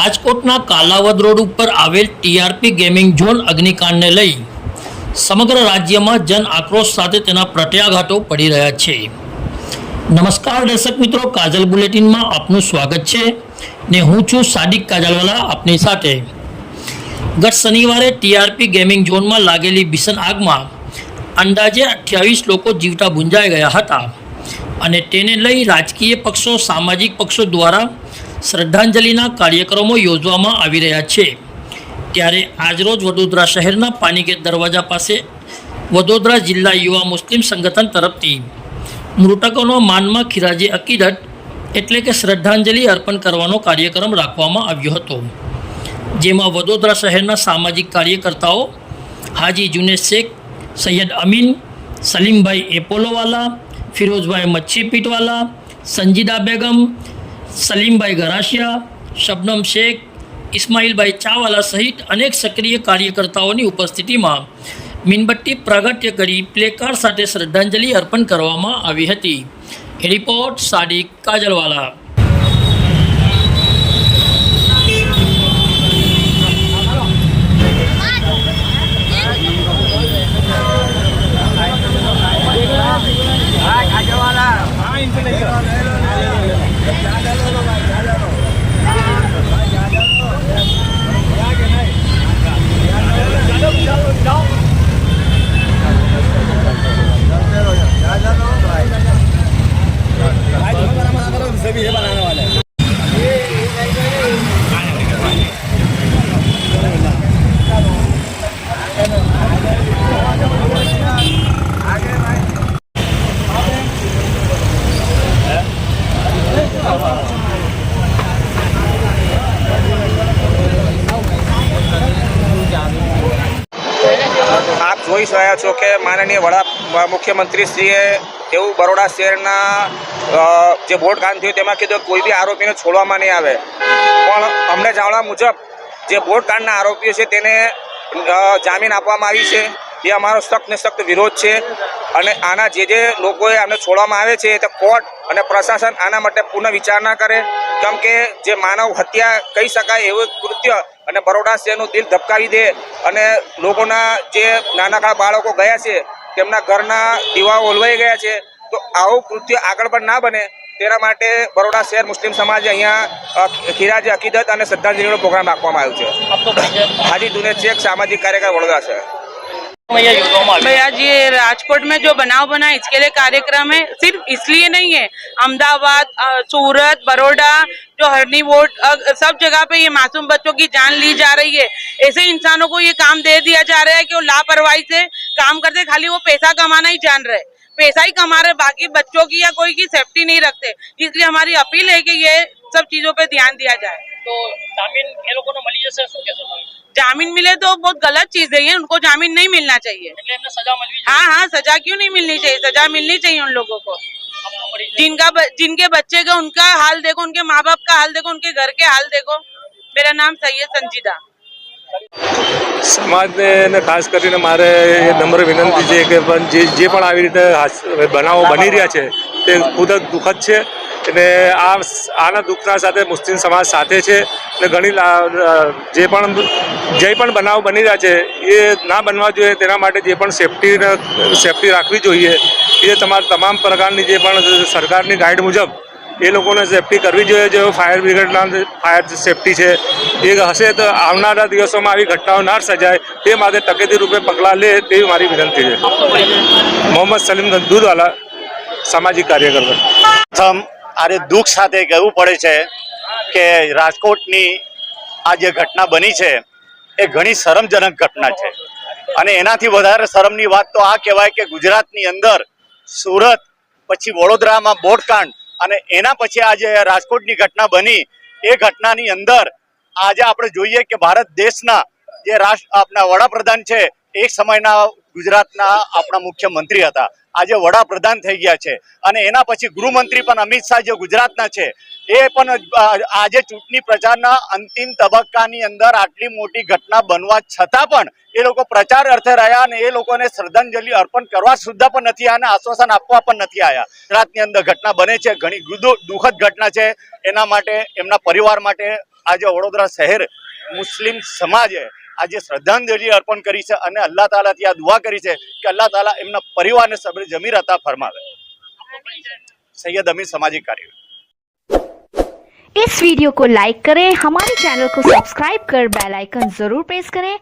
રાજકોટના કાલાવદ રોડ ઉપર આવેલ ટીઆરપી ગેમિંગ ઝોન અગ્નિકાંડને લઈ સમગ્ર રાજ્યમાં જન આક્રોશ સાથે તેના પ્રત્યાઘાતો પડી રહ્યા છે. નમસ્કાર દર્શક મિત્રો, કાજલ બુલેટિનમાં આપનું સ્વાગત છે ને હું છું સાદિક કાજલવાલા આપની સાથે. ગત શનિવારે ટીઆરપી ગેમિંગ ઝોનમાં લાગેલી ભીષણ આગમાં અંદાજે અઠ્યાવીસ લોકો જીવતા ભૂંજાઈ ગયા હતા અને તેને લઈ રાજકીય પક્ષો, સામાજિક પક્ષો દ્વારા શ્રદ્ધાંજલિના કાર્યક્રમો યોજવામાં આવી રહ્યા છે. ત્યારે આજરોજ વડોદરા શહેરના પાનીગેટ દરવાજા પાસે વડોદરા જિલ્લા યુવા મુસ્લિમ સંગઠન તરફથી મૃતકોનો માનમાં ખીરાજી અકીદત એટલે કે શ્રદ્ધાંજલિ અર્પણ કરવાનો કાર્યક્રમ રાખવામાં આવ્યો હતો. જેમાં વડોદરા શહેરના સામાજિક કાર્યકર્તાઓ હાજી જુનેદ શેખ, સૈયદ અમીન, સલીમભાઈ એપોલોવાલા ફિરોઝભાઈ મચ્છી પીટવાલા, સંજીદા બેગમ સલીમભાઈ ગરાશિયા શબનમ શેખ, ઇસ્માઇલભાઈ ચાવાલા સહિત અનેક સક્રિય કાર્યકર્તાઓની ઉપસ્થિતિમાં મીનબત્તી પ્રાગટ્ય કરી પ્લેકાર્ડ સાથે શ્રદ્ધાંજલિ અર્પણ કરવામાં આવી હતી. રિપોર્ટ સાડી કાજલવાલા. આપ જોઈ રહ્યા છો કે માનનીય વડા મુખ્યમંત્રીશ્રીએ એવું બરોડા શહેરના જે બોર્ડ કામ થયું તેમાં કીધું કોઈ બી આરોપીને છોડવામાં નહીં આવે. પણ અમને જાણવા મુજબ જે બોર્ડ કાંડના આરોપીઓ છે તેને જામીન આપવામાં આવી છે. એ અમારો સખ્ત ને સખ્ત વિરોધ છે. અને આના જે જે લોકોએ આમને છોડવામાં આવે છે તે કોર્ટ અને પ્રશાસન આના માટે પુનઃ વિચારણા કરે. કેમ કે જે માનવ હત્યા કહી શકાય એવું કૃત્ય અને બરોડા શહેરનું દિલ ધબકાવી દે અને લોકોના જે નાનકડા બાળકો ગયા છે તેમના ઘરના દીવાઓ ઓલવાઈ ગયા છે તો આવું કૃત્ય આગળ પણ ના બને. તેના માટે બરોડા શહેર મુસ્લિમ સમાજે અહીંયા ખીરાજ અકીદત અને શ્રદ્ધાંજલિનો પ્રોગ્રામ રાખવામાં આવ્યો છે. હાજી એક શેખ સામાજિક કાર્યકર વડોદરા શહેર भैया ये राजकोट में जो बनाव बना इसके लिए कार्यक्रम है। सिर्फ़ इसलिए नहीं है। अहमदाबाद सूरत बड़ोड़ा जो हरनी वोट सब जगह पे ये मासूम बच्चों की जान ली जा रही है। ऐसे इंसानों को ये काम दे दिया जा रहा है कि वो लापरवाही से काम करते, खाली वो पैसा कमाना ही जान रहे। पैसा ही कमा रहे, बाकी बच्चों की या कोई की सेफ्टी नहीं रखते। इसलिए हमारी अपील है कि ये सब चीज़ों पर ध्यान दिया जाए। તો જામીન એ લોકોને મળી જશે શું કહેશો તમે जामीन मिले तो बहुत गलत चीज है ये उनको जामीन नहीं मिलना चाहिए એટલે એમને સજા મળવી हाँ हाँ सजा क्यों नहीं मिलनी चाहिए सजा मिलनी चाहिए उन लोगों को આપતો પરિચય जिनका ब- जिनके बच्चे का उनका हाल देखो उनके माँ बाप का हाल देखो उनके घर के हाल देखो मेरा नाम सैयद संजीदा સમાજને ખાસ કરીને મારે એ નમ્ર વિનંતી છે કે પણ જે જે પણ આવી રીતે બનાવો બની રહ્યા છે, તે ખૂબ જ દુઃખદ છે. અને આ આના દુઃખના સાથે મુસ્લિમ સમાજ સાથે છે અને ઘણી જે પણ જે પણ બનાવ બની રહ્યા છે, એ ના બનવા જોઈએ, તેના માટે જે પણ સેફટી સેફટી રાખવી જોઈએ, એ તમારા તમામ પ્રકારની જે પણ સરકારની ગાઈડ મુજબ એ લોકોને સેફટી કરવી જોઈએ, જો ફાયર બ્રિગેડના ફાયર સેફટી છે, એ હશે તો આવનારા દિવસોમાં આવી ઘટનાઓ ના સર્જાય, તે માટે તકેદી રૂપે પગલાં લે તેવી મારી વિનંતી છે. મોહમ્મદ સલીમ ગંદુરવાલા સામાજિક કાર્યકર પ્રથમ આરે દુઃખ સાથે કહેવું પડે છે કે રાજકોટની આ જે ઘટના બની છે, એ ઘણી શરમજનક ઘટના છે. અને એનાથી વધારે શરમની વાત તો આ કહેવાય કે ગુજરાતની અંદર સુરત, પછી વડોદરામાં બોટકાંડ અને એના પછી આજે રાજકોટની ઘટના બની. એ ઘટનાની અંદર આજે આપણે જોઈએ કે ભારત દેશના જે રાષ્ટ્ર આપણા વડાપ્રધાન છે, એક સમયના ગુજરાતના આપણા મુખ્યમંત્રી હતા. આજે વડાપ્રધાન થઈ ગયા છે. અને એના પછી ગૃહમંત્રી પણ અમિત શાહ જે ગુજરાતના છે, એ પણ આજે ચૂંટણી પ્રચારના અંતિમ તબક્કાની અંદર આટલી મોટી ઘટના બનવા છતાં પણ એ લોકો પ્રચાર અર્થે રહ્યા અને એ લોકોને શ્રદ્ધાંજલિ અર્પણ કરવા સુદ્ધા પણ નથી આવ્યા અને આશ્વાસન આપવા પણ નથી આવ્યા ગુજરાતની અંદર ઘટના બને છે, ઘણી દુઃખદ ઘટના છે. એના માટે, એમના પરિવાર માટે આજે વડોદરા શહેર મુસ્લિમ સમાજે આજે શ્રદ્ધાંજલિ અર્પણ કરી છે અને અલ્લાહ તાલાથી આ દુઆ કરી છે કે અલ્લાહ તાલા એમના પરિવારને સબરે જમીર હતા ફરમાવે સૈયદ અમીર સામાજિક કાર્ય इस वीडियो को लाइक करें हमारे चैनल को सब्सक्राइब कर बेल आइकन जरूर प्रेस करें